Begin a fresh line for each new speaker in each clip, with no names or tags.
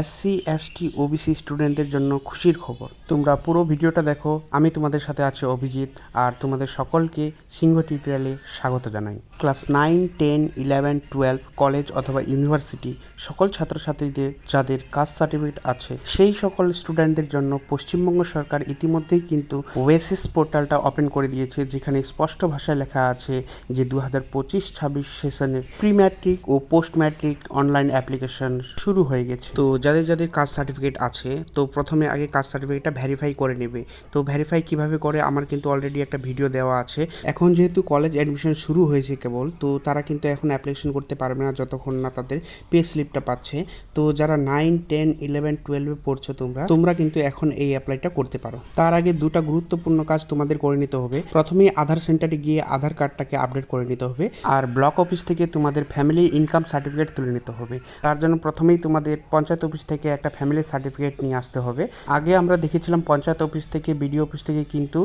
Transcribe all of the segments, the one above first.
SC, ST, OBC স্টুডেন্টদের জন্য খুশির খবর। তোমরা পুরো ভিডিওটা দেখো, আমি তোমাদের সাথে আছি অভিজিৎ, আর তোমাদের সকলকে সিংহ টিউটোরিয়ালে স্বাগত জানাই। Class nine, ten, eleven, twelve, college অথবা ইউনিভার্সিটি, সকল ছাত্রছাত্রীদের যাদের কাস্ট সার্টিফিকেট আছে, সেই সকল স্টুডেন্টদের জন্য পশ্চিমবঙ্গ সরকার ইতিমধ্যেই কিন্তু ওয়েসিস পোর্টালটা ওপেন করে দিয়েছে, যেখানে স্পষ্ট ভাষায় লেখা আছে যে দু হাজার পঁচিশ, ছাব্বিশ সেশনের প্রি ম্যাট্রিক ও পোস্ট ম্যাট্রিক অনলাইন অ্যাপ্লিকেশন শুরু হয়ে গেছে। তো যাদের যাদের কাস্ট সার্টিফিকেট আছে, তো প্রথমে আগে কাস্ট সার্টিফিকেটটা ভেরিফাই করে নেবে। তো ভেরিফাই কীভাবে করে? আমার কিন্তু অলরেডি একটা ভিডিও দেওয়া আছে। এখন যেহেতু কলেজ অ্যাডমিশন শুরু হয়েছে কেবল, তো তারা কিন্তু এখন অ্যাপ্লিকেশন করতে পারবে না যতক্ষণ না তাদের পে স্লিপটা পাচ্ছে। তো যারা নাইন টেন ইলেভেন টুয়েলভে পড়ছো তোমরা তোমরা কিন্তু এখন এই অ্যাপ্লাইটা করতে পারো। তার আগে দুটো গুরুত্বপূর্ণ কাজ তোমাদের করে নিতে হবে। প্রথমেই আধার সেন্টারে গিয়ে আধার কার্ডটাকে আপডেট করে নিতে হবে। আর ব্লক অফিস থেকে তোমাদের ফ্যামিলি ইনকাম সার্টিফিকেট তুলে নিতে হবে। তার জন্য প্রথমেই তোমাদের পঞ্চায়েত অফিস থেকে একটা ফ্যামিলি সার্টিফিকেট নিয়ে আসতে হবে। আগে আমরা দেখেছিলাম পঞ্চায়েত অফিস থেকে বিডিও অফিস থেকে কিন্তু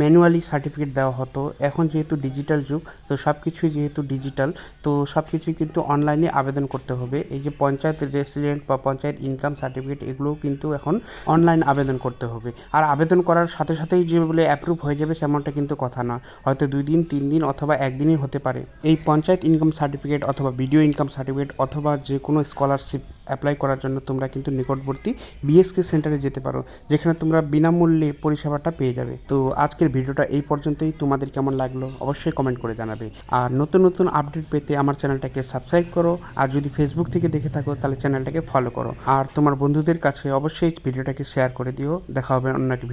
ম্যানুয়ালি সার্টিফিকেট দেওয়া হতো। এখন যেহেতু ডিজিটাল যুগ, তো সব কিছুই যেহেতু ডিজিটাল তো সব কিছুই কিন্তু অনলাইনে আবেদন করতে হবে। এই যে পঞ্চায়েত রেসিডেন্ট বা পঞ্চায়েত ইনকাম সার্টিফিকেট এগুলোও কিন্তু এখন অনলাইন আবেদন করতে হবে। আর আবেদন করার সাথে সাথেই যে বলে অ্যাপ্রুভ হয়ে যাবে সেমনটা কিন্তু কথা না। হয়তো দুই দিন, তিন দিন অথবা একদিনই হতে পারে। এই পঞ্চায়েত ইনকাম সার্টিফিকেট অথবা ভিডিও ইনকাম সার্টিফিকেট অথবা যে কোনো স্কলারশিপ অ্যাপ্লাই করার জন্য তোমরা কিন্তু নিকটবর্তী বিএসকে সেন্টারে যেতে পারো, যেখানে তোমরা বিনামূল্যে পরিষেবাটা পেয়ে যাবে। তো আজকের ভিডিওটা এই পর্যন্তই। তোমাদের কেমন লাগল অবশ্যই কমেন্ট করে জানাবে। আর নতুন নতুন আপডেট পেতে আমার চ্যানেলটাকে সাবস্ক্রাইব করো। আর যদি ফেসবুক থেকে দেখে থাকো, তাহলে চ্যানেলটাকে ফলো করো। আর তোমার বন্ধুদের কাছে অবশ্যই ভিডিওটাকে শেয়ার করে দিও। দেখা হবে অন্য একটি